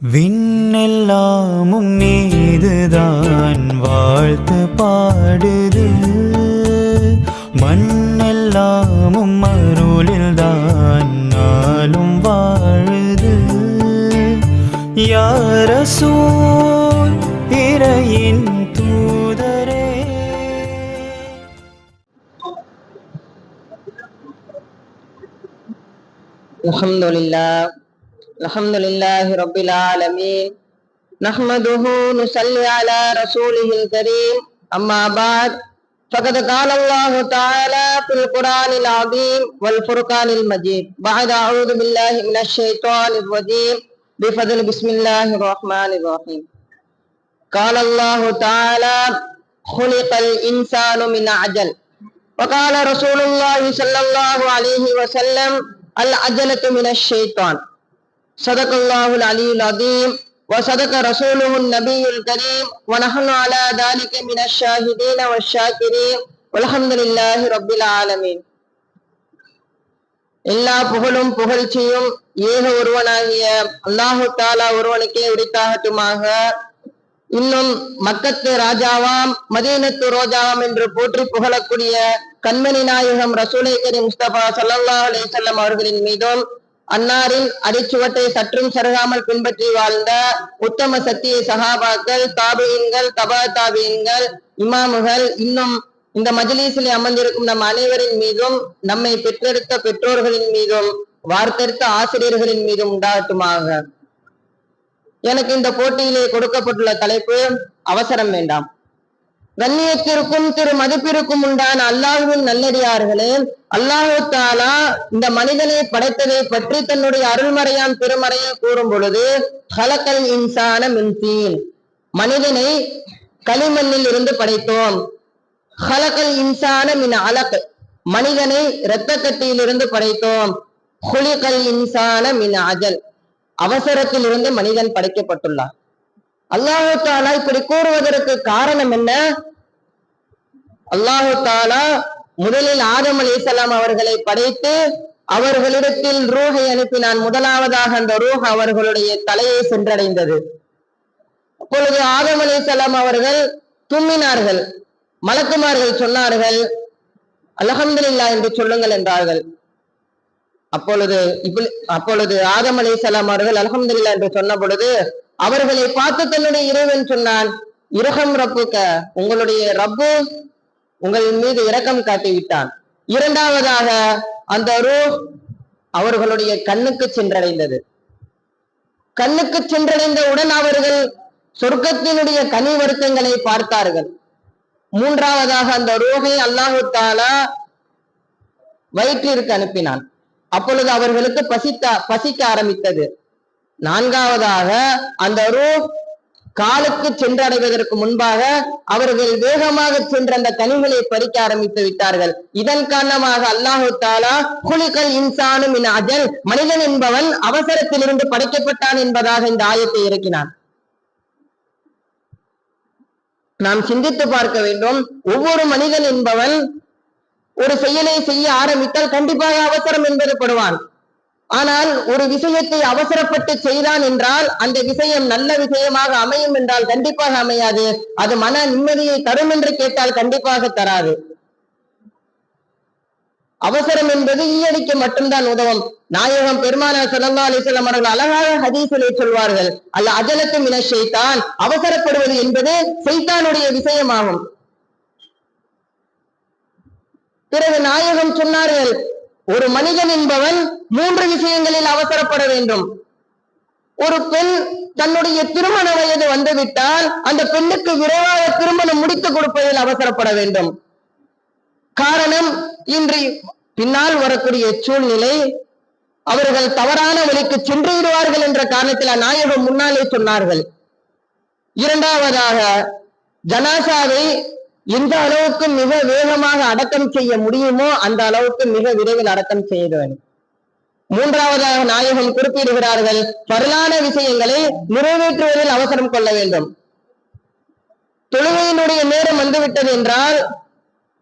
விண்ணெல்லாமும் மீதுதான் வாழ்த்து பாடுது மண்ணெல்லாமும் அருளில்தான் நாளும் வாழுது யார சூழ் இறையின் தூதரே الحمد لله الحمد لله رب العالمين نحمده نصلي على رسوله الكريم. أما بعد فقد قال الله تعالى في القرآن العظيم والفرقان المجيد. بعد أعوذ بالله من الشيطان الرجيم. بفضل بسم الله الرحمن الرحيم. قال الله تعالى خلق الإنسان من عجل. وقال رسول الله صلى الله عليه وسلم العجلة من الشيطان. صدق الله العلي العظيم وصدق رسوله النبي الكريم ونحن على ذلك من الشاهدين والشاكرين والحمد لله رب العالمين எல்லா புகழும் புகழ்ச்சியும் ஏக ஒருவனாகிய அல்லாஹு தாலா ஒருவனுக்கே உரித்தாகட்டுமாக இன்னும் மக்கத்து ராஜாவாம் மதீனத்து ரோஜாவாம் என்று போற்றி புகழக்கூடிய கண்மணி நாயகம் ரசூலை கரீம் முஸ்தபா ஸல்லல்லாஹு அலைஹி வஸல்லம் அவர்களின் மீதும் அன்னாரின் அடிச்சுவட்டை சற்றும் சருகாமல் பின்பற்றி வாழ்ந்த உத்தம சத்திய சகாபாக்கள் தாபியன்கள் தபா தாபியன்கள் இமாமுகள் இன்னும் இந்த மஜ்லீஸில் அமர்ந்திருக்கும் நம் அனைவரின் மீதும் நம்மை பெற்றெடுத்த பெற்றோர்களின் மீதும் வார்த்தெடுத்த ஆசிரியர்களின் மீதும் உண்டாகட்டுமாக. எனக்கு இந்த போட்டியிலே கொடுக்கப்பட்டுள்ள தலைப்பு அவசரம் வேண்டாம். கண்ணியத்திற்கும் திரு மதிப்பிற்கும் உண்டான அல்லாஹுவின் நல்லடியார்களே அல்லாஹு தாலா இந்த மனிதனை படைத்ததை பற்றி தன்னுடைய அருள்மறையான் திருமறையை கூறும் பொழுது ஹலக்கல் இன்சான மின்சீன் மனிதனை களிமண்ணில் இருந்து படைத்தோம். ஹலக்கல் இன்சான மின் அலக். மனிதனை இரத்த கட்டியிலிருந்து படைத்தோம். ஹுலிகல் இன்சான மின் அஜல். அவசரத்தில் இருந்து மனிதன் படைக்கப்பட்டுள்ளார் அல்லாஹு தாலா இப்படி கூறுவதற்கு காரணம் என்ன? அல்லாஹு தாலா முதலில் ஆதம் அலிசலாம் அவர்களை படைத்து அவர்களிடத்தில் ரூஹை அனுப்பினான். முதலாவதாக அந்த ரூஹ் அவர்களுடைய தலையை சென்றடைந்தது. அப்பொழுது ஆதம் அலிசலாம் அவர்கள் தும்மினார்கள். மலக்குமார்கள் சொன்னார்கள் அலஹம்துல்லா என்று சொல்லுங்கள் என்றார்கள். அப்பொழுது இப்படி அப்பொழுது ஆதம் அலிசலாம் அவர்கள் அலஹம்துல்லா என்று சொன்ன பொழுது அவர்களை பார்த்து தன்னுடைய இறைவன் சொன்னான் இரகம் ரப்புக்க உங்களுடைய ரப்பு உங்கள் மீது இரக்கம் காட்டி விட்டான். இரண்டாவதாக அந்த ரூ அவர்களுடைய கண்ணுக்கு சென்றடைந்தது. கண்ணுக்கு சென்றடைந்தவுடன் அவர்கள் சொர்க்கத்தினுடைய கனி வருத்தங்களை பார்த்தார்கள். மூன்றாவதாக அந்த ரோகை அல்லாஹு தாலா வயிற்றிற்கு அனுப்பினான். அப்பொழுது அவர்களுக்கு பசித்த பசிக்க ஆரம்பித்தது. நான்காவதாக அந்த ரூ காலுக்கு சென்றடைவதற்கு முன்பாக அவர்கள் வேகமாக சென்ற அந்த கனிகளை பறிக்க ஆரம்பித்து விட்டார்கள். இதன் காரணமாக அல்லாஹு தாலா குழுக்கள் இன்சானும் இன் அஜல் மனிதன் என்பவன் அவசரத்திலிருந்து படைக்கப்பட்டான் என்பதாக இந்த ஆயத்தை இறக்கினான். நாம் சிந்தித்து பார்க்க வேண்டும் ஒவ்வொரு மனிதன் என்பவன் ஒரு செயலை செய்ய ஆரம்பித்தால் கண்டிப்பாக அவசரம் என்பது படுவான். ஆனால் ஒரு விஷயத்தை அவசரப்பட்டு செய்தான் என்றால் அந்த விஷயம் நல்ல விஷயமாக அமையும் என்றால் கண்டிப்பாக அமையாது. அது மன நிம்மதியை தரும் என்று கேட்டால் கண்டிப்பாக தராது. அவசரம் என்பது ஈயடிக்கு மட்டும்தான் உதவும். நாயகம் பெருமானார் ஸல்லல்லாஹு அலைஹி அவர்கள் அழகாக ஹதீஸிலே சொல்வார்கள். அல்ல அஜலத்து மின செய்தான் அவசரப்படுவது என்பது செய்தானுடைய விஷயமாகும். பிறகு நாயகம் சொன்னார்கள் ஒரு மனிதன் என்பவன் மூன்று விஷயங்களில் அவசரப்பட வேண்டும். ஒரு பெண் தன்னுடைய திருமண வயது வந்துவிட்டால் அந்த பெண்ணுக்கு விரைவாக திருமணம் முடித்துக் கொடுப்பதில் அவசரப்பட வேண்டும். காரணம் இன்று பின்னால் வரக்கூடிய சூழ்நிலை அவர்கள் தவறான வழிக்கு சென்று விடுவார்கள் என்ற காரணத்தில் நாயகம் முன்னாலே சொன்னார்கள். இரண்டாவதாக ஜனாசாவை எந்த அளவுக்கு மிக வேகமாக அடக்கம் செய்ய முடியுமோ அந்த அளவுக்கு மிக விரைவில் அடக்கம் செய்ய வேண்டும். மூன்றாவதாக நாயகம் குறிப்பிடுகிறார்கள் பரலான விஷயங்களை நிறைவேற்றுவதில் அவசரம் கொள்ள வேண்டும். தொழுகையினுடைய நேரம் வந்துவிட்டது என்றால்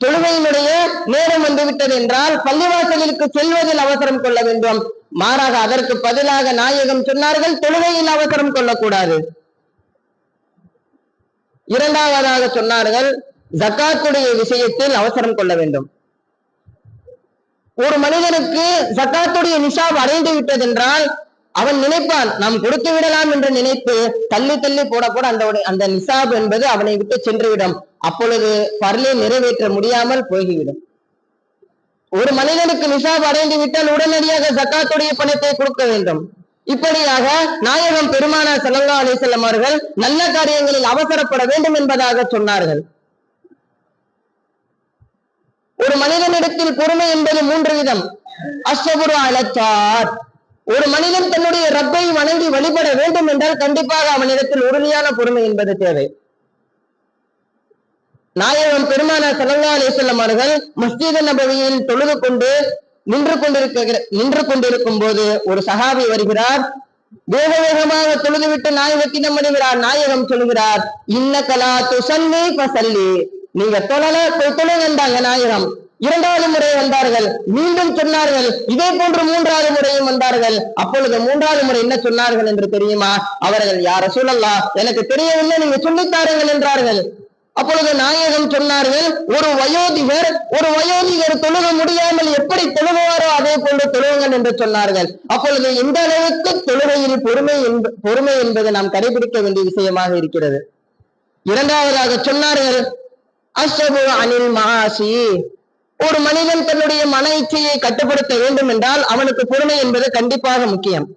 தொழுகையினுடைய நேரம் வந்துவிட்டது என்றால் பள்ளிவாசலுக்கு செல்வதில் அவசரம் கொள்ள வேண்டும். மாறாக அதற்கு பதிலாக நாயகம் சொன்னார்கள் தொழுகையில் அவசரம் கொள்ளக்கூடாது. இரண்டாவதாக சொன்னார்கள் ஜக்காத்துடைய விஷயத்தில் அவசரம் கொள்ள வேண்டும். ஒரு மனிதனுக்கு ஜக்காத்துடைய நிஷாப் அடைந்து விட்டதென்றால் அவன் நினைப்பான் நாம் கொடுத்து விடலாம் என்ற நினைப்பு தள்ளி தள்ளி போட போட அந்த அந்த நிசாப் என்பது அவனை விட்டு சென்றுவிடும். அப்பொழுது பரலை நிறைவேற்ற முடியாமல் போய்விடும். ஒரு மனிதனுக்கு நிசாப் அடைந்து விட்டால் உடனடியாக ஜக்காத்துடைய பணத்தை கொடுக்க வேண்டும். இப்படியாக நாயகம் பெருமானா செல்லல்லா அலிசல்லம் அவர்கள் நல்ல காரியங்களில் அவசரப்பட வேண்டும் என்பதாக சொன்னார்கள். ஒரு மனிதனிடத்தில் பொறுமை என்பது மூன்று விதம். அசபுரு அலச்சார் ஒரு மனிதன் தன்னுடைய ரப்பை வணங்கி வழிபட வேண்டும் என்றால் கண்டிப்பாக அவனிடத்தில் உறுதியான பொறுமை என்பது தேவை. நாயகம் பெருமான சல்லா அலிசல்லம் அவர்கள் மஸ்ஜித நபவியில் தொழுது கொண்டு நின்று கொண்டிருக்கிற நின்று கொண்டிருக்கும் போது ஒரு சகாபி வருகிறார். வேக வேகமாக தொழுதுவிட்டு நாயகத்திடம் வருகிறார் நாயகம் சொல்கிறார் இன்னக்கலா துசல்லி பசல்லி நீங்க தொழல போய் தொழுங்கன்றாங்க நாயகம் இரண்டாவது முறை வந்தார்கள். மீண்டும் சொன்னார்கள். இதே போன்று மூன்றாவது முறையும் வந்தார்கள். அப்பொழுது மூன்றாவது முறை என்ன சொன்னார்கள் என்று தெரியுமா? அவர்கள் யார சொல்லலாம் எனக்கு தெரியவில்லை நீங்க சொல்லித்தாருங்கள் என்றார்கள். அப்பொழுது நாயகம் சொன்னார்கள் ஒரு வயோதிகர் ஒரு வயோதிகர் தொழுக முடியாமல் எப்படி தொழுகுவாரோ அதே போன்று தொழுவுங்கள் என்று சொன்னார்கள். அப்பொழுது இந்த அளவுக்கு தொழுகையில் பொறுமை பொறுமை என்பது நாம் கடைபிடிக்க வேண்டிய விஷயமாக இருக்கிறது. இரண்டாவதாக சொன்னார்கள் அஷபு அனில் மாசி ஒரு மனிதன் தன்னுடைய மன இச்சையை கட்டுப்படுத்த வேண்டும் என்றால் அவனுக்கு பொறுமை என்பது கண்டிப்பாக முக்கியம்.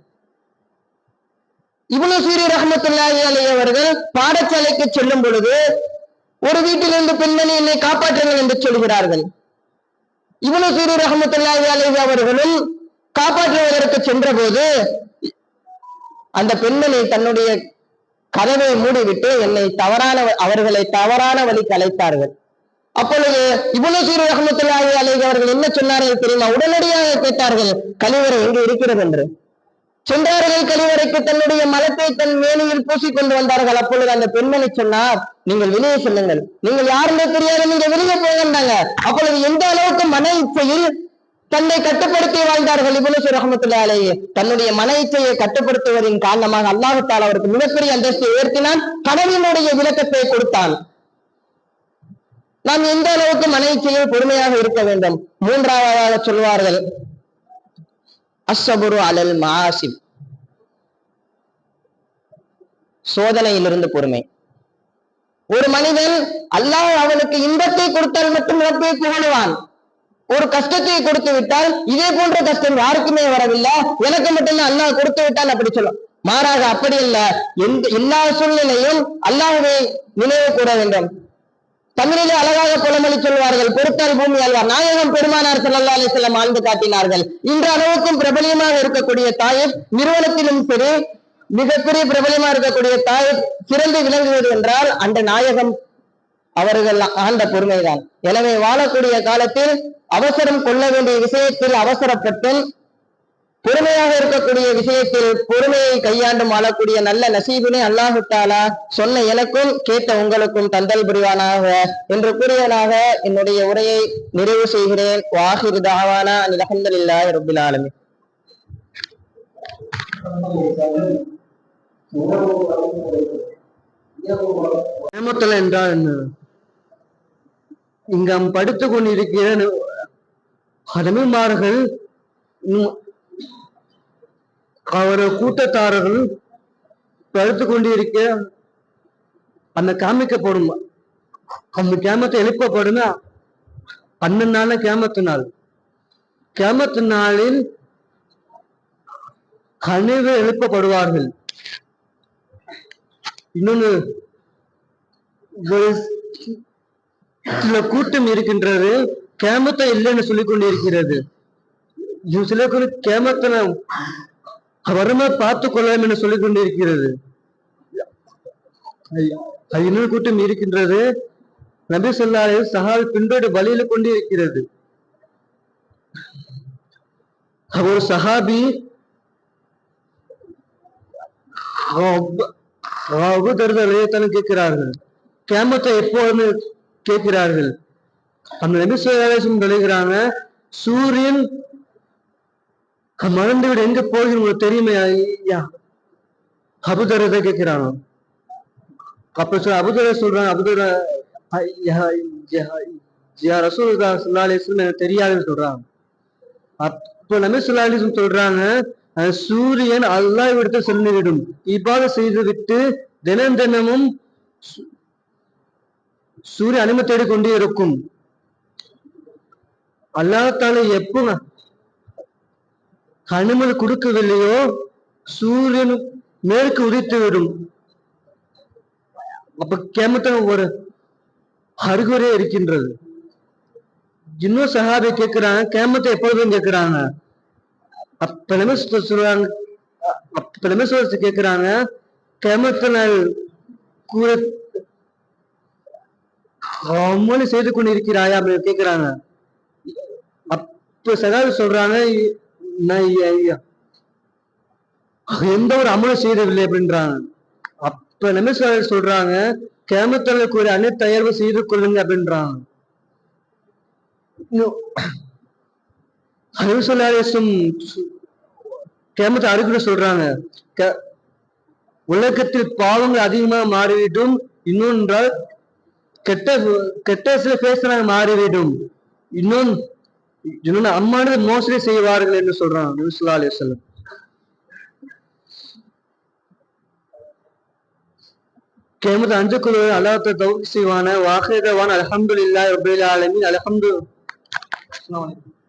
இவ்வளவு சூரிய ரஹமத்துல்லாஹி அலி அவர்கள் பாடசாலைக்கு செல்லும் பொழுது ஒரு வீட்டிலிருந்து பெண்மணி என்னை காப்பாற்றுங்கள் என்று சொல்கிறார்கள். இவ்வளவு சூரிய ரஹமத்துல்லாஹி அலி அவர்களும் காப்பாற்றுவதற்கு சென்ற போது அந்த பெண்மணி தன்னுடைய கதவை மூடிவிட்டு என்னை தவறான அவர்களை தவறான வழிக்கு அழைத்தார்கள் அப்பொழுது இவ்வளவு சீரு ரஹமத்துல்லாஹி அலைஹி அவர்கள் என்ன சொன்னார்கள் தெரியுமா? உடனடியாக கேட்டார்கள் கழிவறை எங்கு இருக்கிறது என்று. சென்றார்கள் கழிவறைக்கு தன்னுடைய மலத்தை தன் மேனியில் பூசிக்கொண்டு வந்தார்கள். அப்பொழுது அந்த பெண்மணி சொன்னார் நீங்கள் வெளியே செல்லுங்கள். நீங்கள் யாருமே தெரியாது நீங்க வெளியே போகின்றாங்க அப்பொழுது எந்த அளவுக்கு மன இச்சையில் தன்னை கட்டுப்படுத்தி வாழ்ந்தார்கள் இவ்வளவு ரஹமத்துல்லா தன்னுடைய மன இச்சையை கட்டுப்படுத்துவதின் காரணமாக அல்லாஹத்தால் அவருக்கு மிகப்பெரிய அந்தஸ்தை உயர்த்தினான். கனவினுடைய விளக்கத்தை கொடுத்தான். நாம் எந்த அளவுக்கு மன இச்சையில் பொறுமையாக இருக்க வேண்டும்? மூன்றாவதாக சொல்வார்கள். அசபுரு அலல் மாசிப் சோதனையிலிருந்து பொறுமை. ஒரு மனிதன் அல்லாஹ் அவனுக்கு இன்பத்தை கொடுத்தால் மட்டும் ரப்பை புகழுவான். ஒரு கஷ்டத்தை கொடுத்து விட்டால் இதே போன்ற கஷ்டம் யாருக்குமே வரவில்லை. எனக்கு மட்டும்தான் அல்லாஹ் கொடுத்து விட்டால் அப்படி சொல்லும். மாறாக அப்படி இல்ல எந்த எல்லா சூழ்நிலையும் அல்லாஹுவை நினைவு கூற வேண்டும். தமிழிலே அழகாக புலமொழி சொல்வார்கள் பொறுத்தால் பூமி அல்வார். நாயகம் பெருமானார் செல்லல்லா அலைஹி வஸல்லம் ஆழ்ந்து காட்டினார்கள். இன்று அளவுக்கும் பிரபலியமாக இருக்கக்கூடிய தாயிப் நிறுவனத்திலும் சரி மிகப்பெரிய பிரபலமா இருக்கக்கூடிய தாயிப் சிறந்து விளங்குவது என்றால் அந்த நாயகம் அவர்கள் ஆண்ட பொறுமைதான் எனவே வாழக்கூடிய காலத்தில் அவசரம் கொள்ள வேண்டிய விஷயத்தில் அவசரப்பட்டும் பொறுமையாக இருக்கக்கூடிய விஷயத்தில் பொறுமையை கையாண்டு வாழக்கூடிய நல்ல நசீபினை அல்லாஹு தாலா சொன்ன எனக்கும் கேட்ட உங்களுக்கும் தந்தல் புரிவானாக என்று கூறியவனாக என்னுடைய உரையை நிறைவு செய்கிறேன். வாஹிர் தாவானா அல்ஹம்துலில்லாஹி ரப்பில் ஆலமீன். ஏமத்தல் என்றால் என்ன? இங்க படுத்து கொண்டிருக்கிற கடமைமார்கள் அவர கூட்டத்தாரர்கள் படுத்து கொண்டிருக்க அந்த காமிக்கப்படும் அந்த கேமத்தை எழுப்பப்படுனா பன்னெண்டு நாள் கேமத்து நாள். கேமத்து நாளில் கனிவு எழுப்பப்படுவார்கள். இன்னொன்னு சில கூட்டம் இருக்கின்றது கேமத்தை இல்லைன்னு சொல்லிக் கொண்டிருக்கிறது சில கேமத்தை வருமா பார்த்து கொள்ளலாம் என்று சொல்லிக் கொண்டிருக்கிறது இன்னொரு கூட்டம் இருக்கின்றது. நபி சொல்லாலே சஹால் பின்பற்றி வழியில கொண்டு இருக்கிறது ஒரு சஹாபி கேட்கிறார்கள். கேமத்தை எப்போதுமே கேட்கிறார்கள். அந்த நபி விளைகிறாங்க சூரியன் மறந்து விட எங்க போகிறது உங்களுக்கு தெரியுமே ஐயா? அபுதரதை கேட்கிறாங்க. அப்ப சொல்ல அபுதர சொல்றாங்க அபுதர ரசூலுல்லா ஸல்லல்லாஹு அலைஹி எனக்கு தெரியாதுன்னு சொல்றாங்க. அப்ப நபி சொல்றாங்க சூரியன் அல்லாஹ் விடுத்து சென்றுவிடும் இவ்வாறு செய்து விட்டு தினம் தினமும் சூரிய சூரியன் அனுமதி தேடிக் கொண்டே இருக்கும் அல்லாஹால எப்போ அனுமதி கொடுக்கவில்லையோ சூரியன் மேற்கு உதித்து விடும். அப்ப கேமத்த ஒரு அருகுறே இருக்கின்றது. இன்னும் சஹாபி கேட்கிறாங்க கேமத்தை எப்பொழுதும் கேட்கிறாங்க? அப்ப சொல்றாங்க அப்ப என்ன கேட்கிறாங்க கேமத்தை நாள் கூற அமளி செய்து கொண்டிருக்கிறாயா அப்படின்னு கேட்கிறாங்க அப்ப சகாபி சொல்றாங்க ஐயா, ஐயா, எந்த ஒரு அமலும் செய்தவில்லை அப்படின்றாங்க. அப்ப நிமிஷம் சொல்றாங்க கேமத்தல கூறிய அனை தயார்வு செய்து கொள்ளுங்க அப்படின்றாங்க. நபிசுல்லாசம் கேமத்தை அறுக்கிற சொல்றாங்க. "க- உலகத்தில் பாவங்கள் அதிகமாக மாறிவிட்டும் இன்னொன்றால் கெட்ட கெட்ட சில பேசுறாங்க மாறிவிடும் இன்னொன்னு இன்னொன்னு அம்மானது மோசடி செய்வார்கள் என்று சொல்றான் நபிசுல்லா அலிஸ்லம் கேமத்து அஞ்சு குழு அல்லாத்த தௌக் செய்வான வாஹிதவான் அலஹம்துலில்லாஹி ரபில் அஸ்லாம் வலைக்கம்